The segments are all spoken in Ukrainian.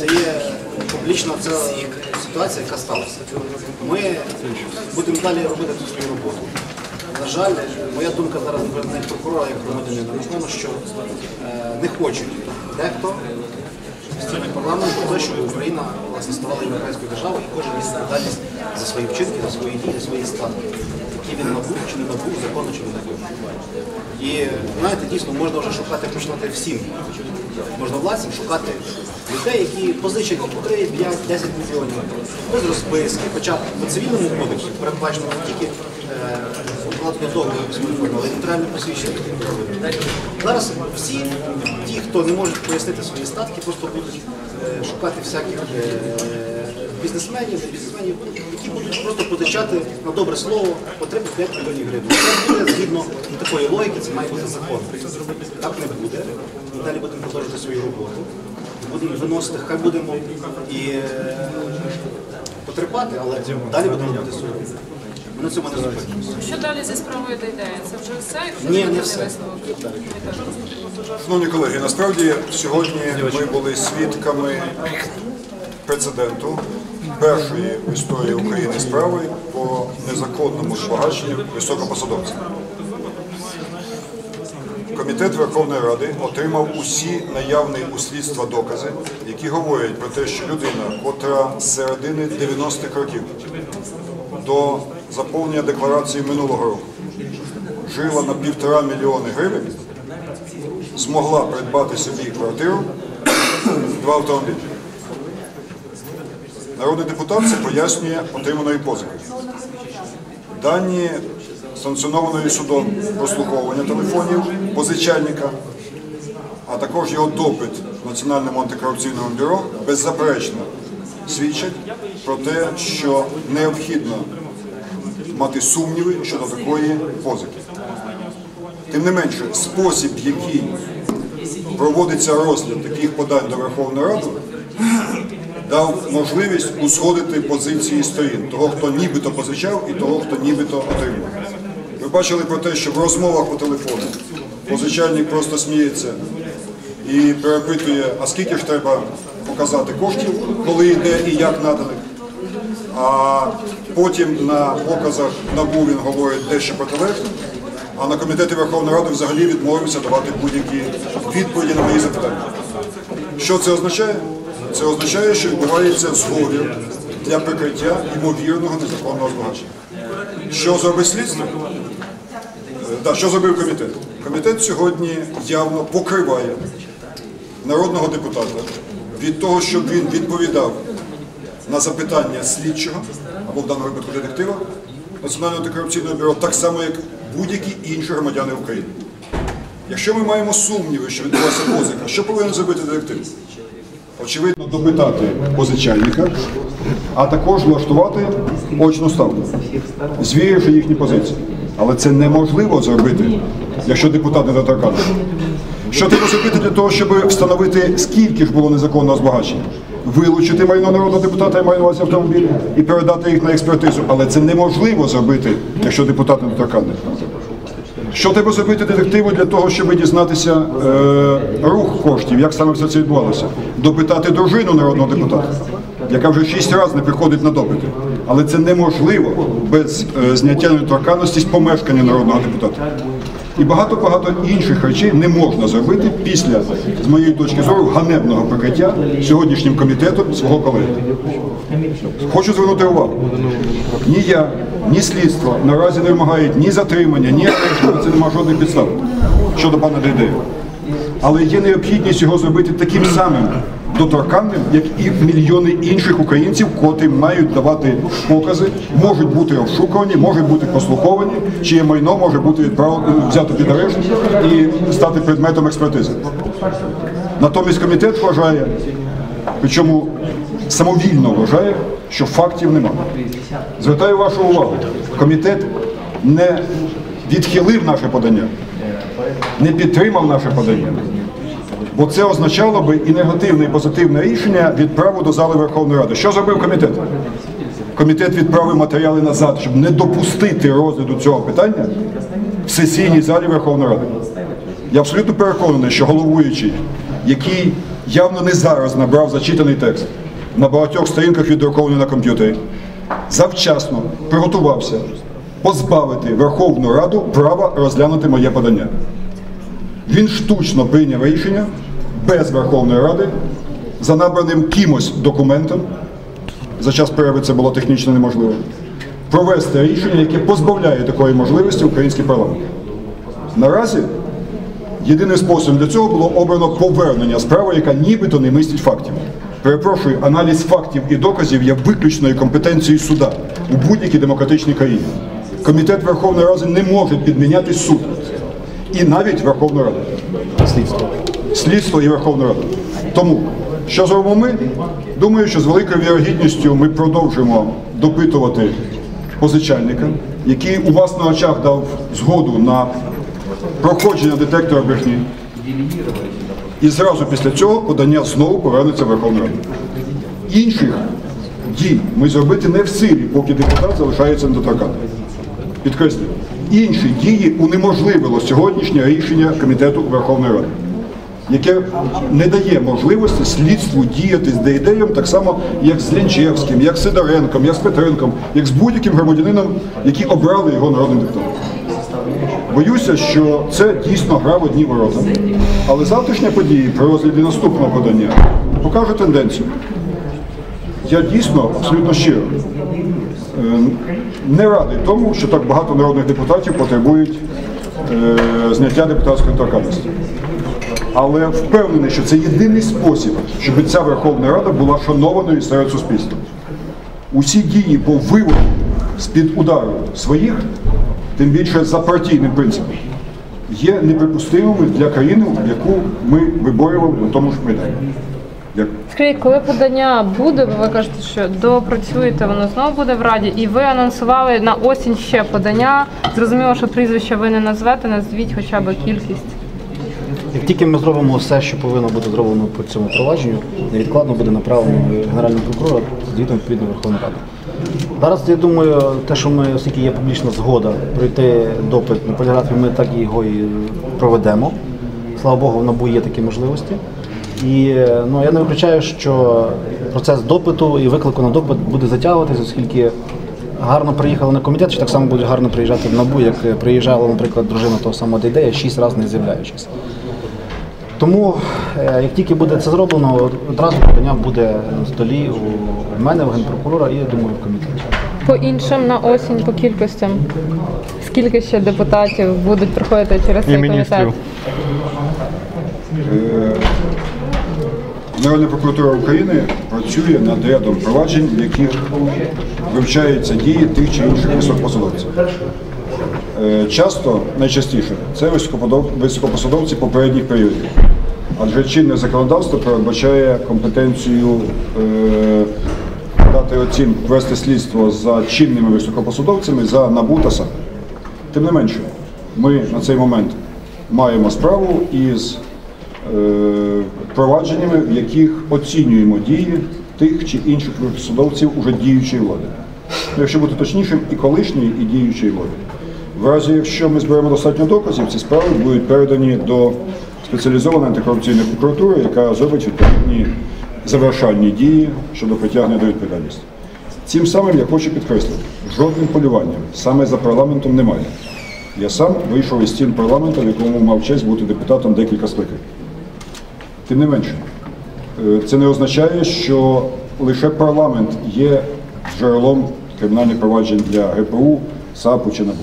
Це є публічна ця ситуація, яка сталася. Ми будемо далі робити цю свою роботу. На жаль, моя думка зараз не прокурора, як громадянина, напевно, що е, не хочуть дехто стільки парламенту про те, щоб Україна власне ставала європейською державою і кожен міг відповідальність за свої вчинки, за свої дії, за свої статки, які він набув чи не набув, законно чи не набув. І знаєте, дійсно можна вже шукати починати всім. Можна владцям шукати людей, які позичать 3, 5, 10 мільйонів без розписки. Хоча по цивільному кодексу передбачено не тільки е, укладення договору з форми, але й нотаріальне посвідчення. Зараз всі ті, хто не можуть пояснити свої статки, просто будуть е, шукати всяких е, бізнесменів, не бізнесменів, які будуть просто позичати на добре слово по 3-5 мільйонів гривень. Це буде згідно такої логіки, це має бути закон. Так не буде. Ми далі будемо продовжувати свою роботу. Будемо виносити, хай будемо і е, потерпати, але далі будемо робити свою роботу. Ми на цьому не зупинимося. Що далі зі справою дійде? Це вже все? Якщо Ні, не все. Шановні колеги, насправді сьогодні ми були свідками прецеденту першої в історії України справи по незаконному збагаченню високопосадовців. Комітет Верховної Ради отримав усі наявні у слідства докази, які говорять про те, що людина, котра з середини 90-х років до заповнення декларації минулого року жила на півтора мільйони гривень, змогла придбати собі квартиру, два автомобілі. Народний депутат це пояснює отриманої позики. Дані санкціонованої судом прослуховування телефонів позичальника, а також його допит Національному антикорупційному бюро беззаперечно свідчать про те, що необхідно мати сумніви щодо такої позики. Тим не менше, спосіб, який проводиться розгляд таких подань до Верховної Ради, дав можливість узгодити позиції сторін, того, хто нібито позичав, і того, хто нібито отримав. Ви бачили про те, що в розмовах по телефону позичальник просто сміється і перепитує, а скільки ж треба показати коштів, коли йде і як наданих. А потім на показах НАБУ він говорить дещо протилежне, а на комітеті Верховної Ради взагалі відмовився давати будь-які відповіді на мої запитання. Що це означає? Це означає, що відбувається зговір для прикриття ймовірного незаконного збагачення. Що зробить слідство? Е, да, що зробив комітет? Комітет сьогодні явно покриває народного депутата від того, щоб він відповідав на запитання слідчого або в даному випадку детектива Національного антикорупційного бюро, так само як будь-які інші громадяни України. Якщо ми маємо сумніви, що відбулася позика, що повинен зробити детектив? Очевидно, допитати позичальника, а також влаштувати очну ставку, звіривши їхні позиції. Але це неможливо зробити, якщо депутат не доторканий. Що треба зробити для того, щоб встановити, скільки ж було незаконного збагачення? Вилучити майно народного депутата і майно на автомобілі і передати їх на експертизу. Але це неможливо зробити, якщо депутат не доторканий. Що треба зробити детективу для того, щоб дізнатися е, рух коштів, як саме все це відбувалося? Допитати дружину народного депутата, яка вже шість разів не приходить на допити. Але це неможливо без е, зняття недоторканності з помешкання народного депутата. І багато-багато інших речей не можна зробити після, з моєї точки зору, ганебного прикриття сьогоднішнім комітетом свого колеги. Хочу звернути увагу. Ні я, ні слідство наразі не вимагають ні затримання, ні арешту, це немає жодних підстав щодо пана Дейдея. Але є необхідність його зробити таким самим доторканним, як і мільйони інших українців, котрі мають давати покази, можуть бути розшукувані, можуть бути прослуховані, чиє майно може бути взято під арешт і стати предметом експертизи. Натомість комітет вважає, причому самовільно вважає, що фактів немає. Звертаю вашу увагу, комітет не відхилив наше подання, не підтримав наше подання. Бо це означало би і негативне, і позитивне рішення відправу до зали Верховної Ради. Що зробив комітет? Комітет відправив матеріали назад, щоб не допустити розгляду цього питання в сесійній залі Верховної Ради. Я абсолютно переконаний, що головуючий, який явно не зараз набрав зачитаний текст на багатьох сторінках віддрукований на комп'ютері, завчасно приготувався позбавити Верховну Раду права розглянути моє подання. Він штучно прийняв рішення без Верховної Ради за набраним кимось документом. За час перерви це було технічно неможливо. Провести рішення, яке позбавляє такої можливості український парламент. Наразі єдиним способом для цього було обрано повернення справи, яка нібито не містить фактів. Перепрошую, аналіз фактів і доказів є виключною компетенцією суда у будь-якій демократичній країні. Комітет Верховної Ради не може підміняти суд. І навіть Верховну Раду. Слідство. Слідство і Верховна Рада. Тому, що зробимо ми? Думаю, що з великою вірогідністю ми продовжимо допитувати позичальника, який у вас на очах дав згоду на проходження детектора брехні. І зразу після цього подання знову повернеться в Верховну Раду. Інших дій ми зробити не в силі, поки депутат залишається недоторканним. Підкреслюю, інші дії унеможливило сьогоднішнє рішення Комітету Верховної Ради, яке не дає можливості слідству діяти з Дейдеєм так само, як з Лінчевським, як з Сидоренком, як з Петренком, як з будь-яким громадянином, які обрали його народним депутатом. Боюся, що це дійсно гра в одні ворота. Але завтрашні події при розгляді наступного подання покажуть тенденцію. Я дійсно абсолютно щиро е, не радий тому, що так багато народних депутатів потребують е, зняття депутатської недоторканності. Але впевнений, що це єдиний спосіб, щоб ця Верховна Рада була шанованою серед суспільства. Усі дії по виводу з-під удару своїх, тим більше за партійним принципом, є неприпустимими для країни, яку ми виборювали на тому ж майдані. Дякую. Скажіть, коли подання буде, ви кажете, що допрацюєте, воно знову буде в Раді, і ви анонсували на осінь ще подання. Зрозуміло, що прізвища ви не назвете, назвіть хоча б кількість. Тільки ми зробимо все, що повинно бути зроблено по цьому провадженню, невідкладно буде направлено Генеральним прокурором з звітом відповідно Верховної Ради. Зараз я думаю, те, що ми, оскільки є публічна згода пройти допит на поліграфі, ми так його і проведемо. Слава Богу, в НАБУ є такі можливості. І ну, я не виключаю, що процес допиту і виклику на допит буде затягуватися, оскільки гарно приїхали на комітет, що так само будуть гарно приїжджати в НАБУ, як приїжджала, наприклад, дружина того самого Дейдея, шість разів не з'являючись. Тому, е, як тільки буде це зроблено, одразу подання буде на столі у мене, у генпрокурора і я думаю в комітеті. По іншим на осінь, по кількостям. Скільки ще депутатів будуть проходити через цей комітет? Генеральна прокуратура України працює над рядом проваджень, в яких вивчаються дії тих чи інших високопосадовців. Е, Часто, найчастіше, це високопосадовці попередніх періодів. Адже чинне законодавство передбачає компетенцію е, дати оцінку, вести слідство за чинними високопосадовцями за НАБУ та САП. Тим не менше, ми на цей момент маємо справу із е, провадженнями, в яких оцінюємо дії тих чи інших судовців уже діючої влади. Якщо бути точнішим, і колишньої, і діючої влади. В разі, якщо ми зберемо достатньо доказів, ці справи будуть передані до спеціалізованої антикорупційної прокуратури, яка зробить відповідні завершальні дії щодо притягнення до відповідальності. Цим самим я хочу підкреслити, жодним полюванням саме за парламентом немає. Я сам вийшов із стін парламенту, в якому мав честь бути депутатом декілька скликань. Тим не менше, е, це не означає, що лише парламент є джерелом кримінальних проваджень для ГПУ, САПу чи НАБУ.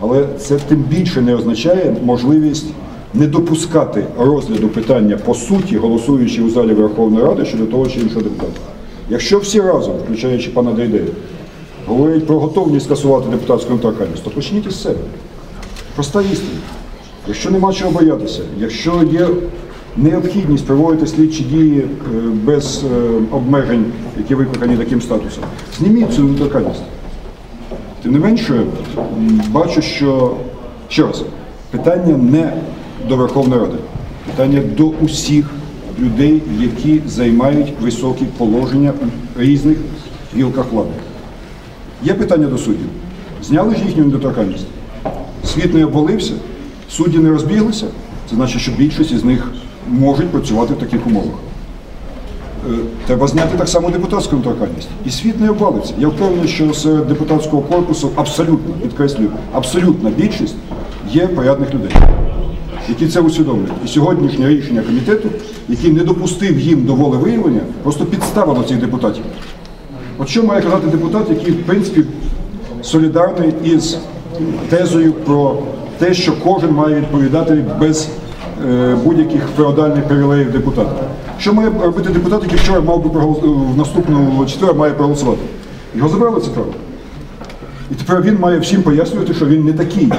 Але це тим більше не означає можливість не допускати розгляду питання по суті, голосуючи у залі Верховної Ради щодо того чи іншого депутата. Якщо всі разом, включаючи пана Дейдея, говорять про готовність скасувати депутатську недоторканність, то почніть із себе. Проста істина. Якщо нема чого боятися, якщо є необхідність проводити слідчі дії е, без е, обмежень, які викликані таким статусом, зніміть цю недоторканність. Тим не менше, бачу, що ще раз, питання не до Верховної Ради, питання до усіх людей, які займають високі положення у різних гілках влади. Є питання до суддів. Зняли ж їхню недоторканність? Світ не обвалився, судді не розбіглися. Це значить, що більшість із них можуть працювати в таких умовах. Е, Треба зняти так само депутатську недоторканність. І світ не обвалиться. Я впевнений, що серед депутатського корпусу абсолютно, підкреслюю, абсолютна більшість є порядних людей, які це усвідомлюють. І сьогоднішнє рішення комітету, який не допустив їм до волевиявлення, просто підставило цих депутатів. От що має казати депутат, який, в принципі, солідарний із тезою про те, що кожен має відповідати без е, будь-яких феодальних привілеїв депутата. Що має робити депутат, який вчора мав би проголос- в наступному четвер має проголосувати? Його забрали це право. І тепер він має всім пояснювати, що він не такий,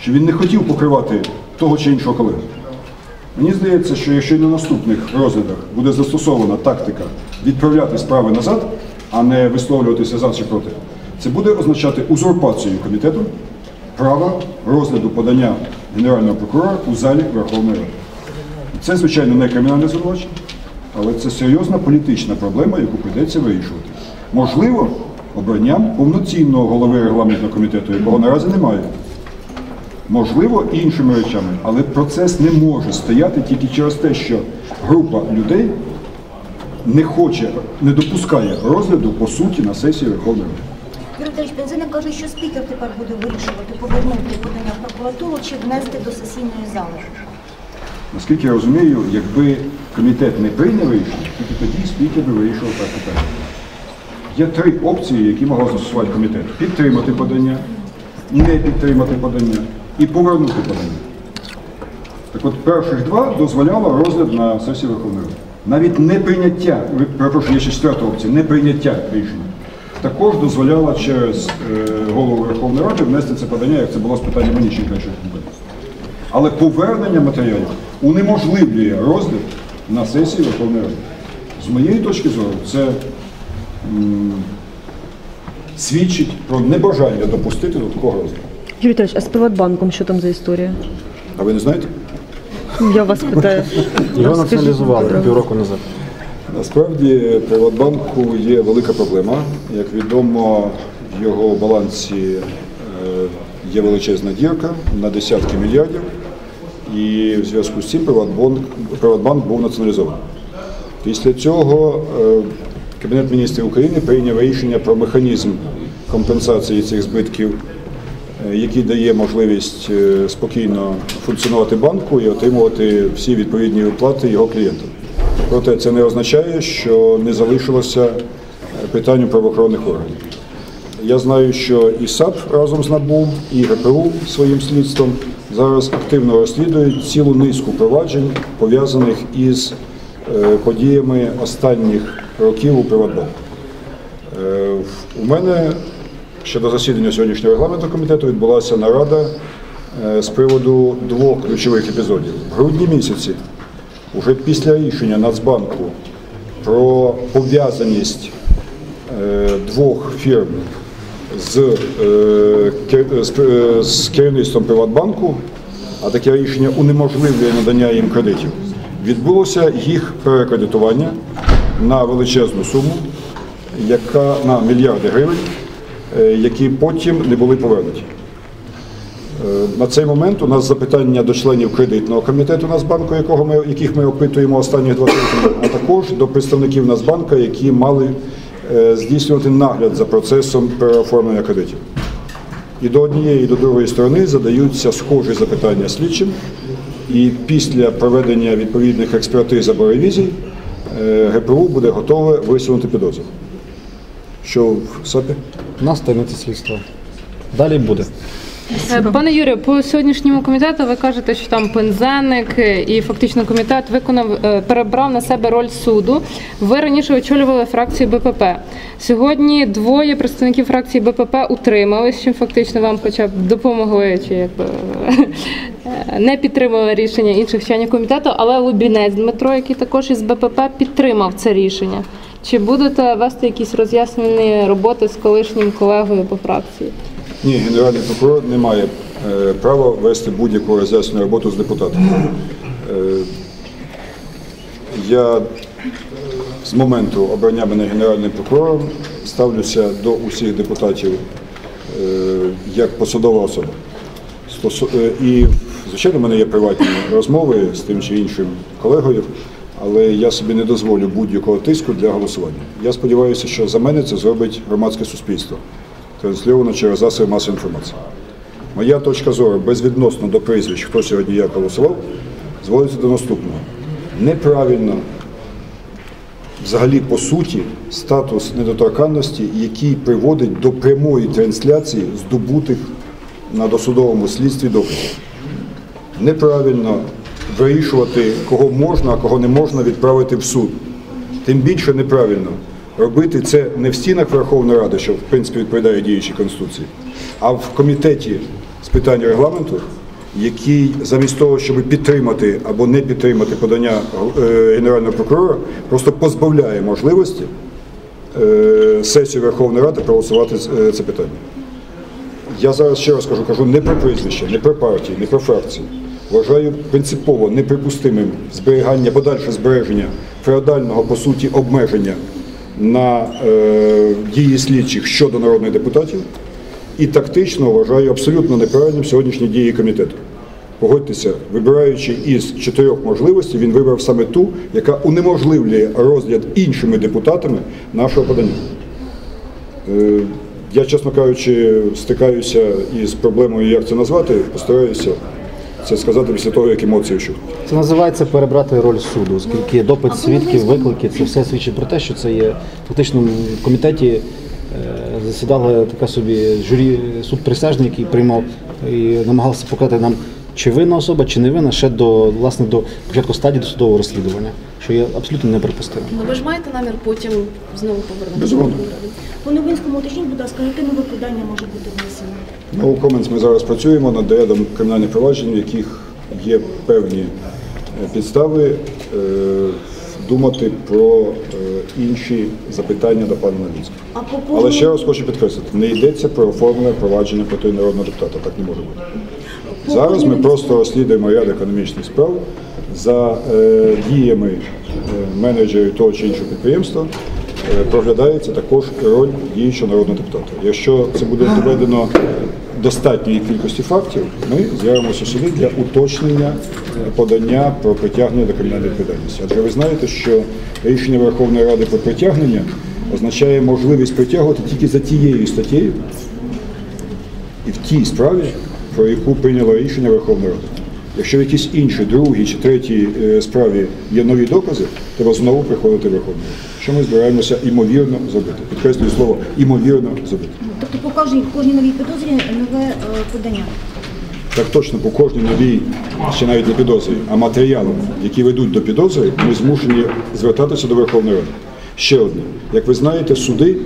що він не хотів покривати того чи іншого колегу. Мені здається, що якщо на наступних розглядах буде застосована тактика відправляти справи назад, а не висловлюватися за чи проти, це буде означати узурпацію комітету права розгляду подання Генерального прокурора у залі Верховної Ради. Це, звичайно, не кримінальне звинувачення, але це серйозна політична проблема, яку прийдеться вирішувати. Можливо, обранням повноцінного голови регламентного комітету, якого наразі немає. Можливо, іншими речами, але процес не може стояти тільки через те, що група людей не хоче, не допускає розгляду по суті на сесії Верховної Ради. Віталійович, Пензенник каже, що спікер тепер буде вирішувати, повернути подання в прокуратуру чи внести до сесійної зали. Наскільки я розумію, якби комітет не прийняв рішення, тільки тоді спікер би вирішував так питання. Є три опції, які могла застосувати комітет: підтримати подання, не підтримати подання і повернути подання. Так от перших два дозволяло розгляд на сесії Верховної Ради. Навіть неприйняття, перепрошую, є ще четверта опція, неприйняття рішення. Також дозволяло через е, голову Верховної Ради внести це подання, як це було з питанням Маніщенка, не помиляюсь. Але повернення матеріалів унеможливлює розгляд на сесії Верховної Ради. З моєї точки зору, це м, свідчить про небажання допустити до такого розгляду. Юрій Віталійович, а з Приватбанком що там за історія? А ви не знаєте? Я вас питаю. Його націоналізували півроку назад. Насправді Приватбанку є велика проблема. Як відомо, в його балансі е, є величезна дірка на десятки мільярдів, і в зв'язку з цим Приватбанк, Приватбанк був націоналізований. Після цього е, Кабінет міністрів України прийняв рішення про механізм компенсації цих збитків, який дає можливість е, спокійно функціонувати банку і отримувати всі відповідні виплати його клієнтам. Проте це не означає, що не залишилося е, питань правоохоронних органів. Я знаю, що і САП разом з НАБУ, і ГПУ своїм слідством зараз активно розслідують цілу низку проваджень, пов'язаних із е, подіями останніх років у Приватбанку. Е, У мене ще до засідання сьогоднішнього регламентного комітету відбулася нарада е, з приводу двох ключових епізодів. В грудні місяці, уже після рішення Нацбанку про пов'язаність е, двох фірм з, е, з, керівництвом Приватбанку, а таке рішення унеможливлює надання їм кредитів, відбулося їх перекредитування на величезну суму, яка на мільярди гривень, які потім не були повернуті. Е, На цей момент у нас запитання до членів кредитного комітету Нацбанку, якого ми, яких ми опитуємо останні два роки, а також до представників Нацбанка, які мали е, здійснювати нагляд за процесом переоформлення кредитів. І до однієї, і до другої сторони задаються схожі запитання слідчим, і після проведення відповідних експертиз або ревізій е, ГПУ буде готове висунути підозру. Що в САПі? У нас таємниця слідства. Далі буде. Е, Пане Юрію, по сьогоднішньому комітету ви кажете, що там пензенник е, і фактично комітет виконав е, перебрав на себе роль суду. Ви раніше очолювали фракцію БПП. Сьогодні двоє представників фракції БПП утримались, чим фактично вам хоча б допомогли, чи якби не підтримали рішення інших членів комітету, але Лубінець Дмитро, який також із БПП підтримав це рішення. Чи будете вести якісь роз'яснені роботи з колишнім колегою по фракції? Ні, генеральний прокурор не має е, права вести будь-яку роз'яснену роботу з депутатом. Е, я е, з моменту обрання мене генеральним прокурором ставлюся до усіх депутатів як посадова особа. І Звичайно, в мене є приватні розмови з тим чи іншим колегою, але я собі не дозволю будь-якого тиску для голосування. Я сподіваюся, що за мене це зробить громадське суспільство, трансльовано через засоби масової інформації. Моя точка зору безвідносно до прізвищ, хто сьогодні як голосував, зводиться до наступного. Неправильно взагалі по суті статус недоторканності, який приводить до прямої трансляції здобутих на досудовому слідстві доказів. Неправильно вирішувати, кого можна, а кого не можна відправити в суд. Тим більше неправильно робити це не в стінах Верховної Ради, що в принципі відповідає діючій Конституції, а в комітеті з питань регламенту, який замість того, щоб підтримати або не підтримати подання е, Генерального прокурора, просто позбавляє можливості е, сесію Верховної Ради проголосувати е, це питання. Я зараз ще раз кажу, кажу не про прізвище, не про партії, не про фракції. Вважаю принципово неприпустимим зберігання, подальше збереження феодального по суті обмеження на е, дії слідчих щодо народних депутатів. І тактично вважаю абсолютно неправильним сьогоднішні дії комітету. Погодьтеся, вибираючи із чотирьох можливостей, він вибрав саме ту, яка унеможливлює розгляд іншими депутатами нашого подання. Е, Я, чесно кажучи, стикаюся із проблемою, як це назвати, постараюся це сказати після того, як емоції вщухнуть. Це називається перебрати роль суду, оскільки допит свідків, виклики, це все свідчить про те, що це є фактично в комітеті е, засідала така собі журі суд присяжний, який приймав і намагався показати нам, чи винна особа, чи не винна, ще до власне до початку стадії досудового розслідування, що є абсолютно неприпустимо. Ну ви ж маєте намір потім знову повернутися? Безумовно. По новинському уточніть, будь ласка, яке нове подання може бути внесено? Ну, Comments ми зараз працюємо над рядом кримінальних проваджень, в яких є певні е, підстави е, думати про е, інші запитання до пана по Але ще раз хочу підкреслити, не йдеться про оформлення провадження проти народного депутата, так не може бути. Зараз ми просто розслідуємо ряд економічних справ за е, діями е, менеджерів того чи іншого підприємства. е, Проглядається також роль діючого народного депутата. Якщо це буде доведено достатньої кількості фактів, ми з'явимося сюди для уточнення подання про притягнення до кримінальної відповідальності. Адже ви знаєте, що рішення Верховної Ради про притягнення означає можливість притягувати тільки за тією статтєю, і в тій справі, про яку прийняло рішення Верховної Ради. Якщо в якійсь іншій, другій чи третій е, справі є нові докази, треба знову приходити в Верховну Раду. Що ми збираємося імовірно зробити. Підкреслюю слово імовірно зробити. тобто по кожній, кожній новій підозрі нове е, подання. Так точно по кожній новій, ще навіть не підозрі, а матеріалам, які ведуть до підозри, ми змушені звертатися до Верховної Ради. Ще одне. Як ви знаєте, суди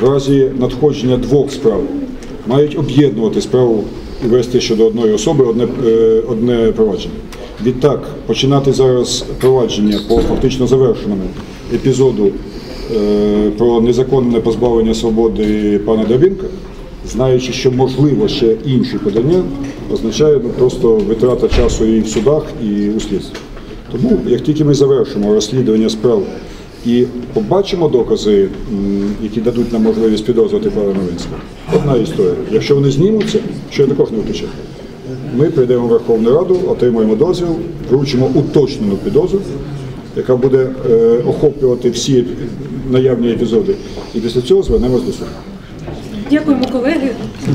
в разі надходження двох справ мають об'єднувати справу вести щодо одної особи одне, е, одне провадження. Відтак, починати зараз провадження по фактично завершеному епізоду е, про незаконне позбавлення свободи пана Дробінка, знаючи, що можливо ще інші подання, означає ну, просто витрата часу і в судах, і у слідстві. Тому, як тільки ми завершимо розслідування справ і побачимо докази, які дадуть нам можливість підозрювати пана Новинського, одна історія. Якщо вони знімуться, що я також не виключаю, ми прийдемо в Верховну Раду, отримуємо дозвіл, вручимо уточнену підозру, яка буде е, охоплювати всі наявні епізоди, і після цього звернемось до суду. Дякуємо, колеги.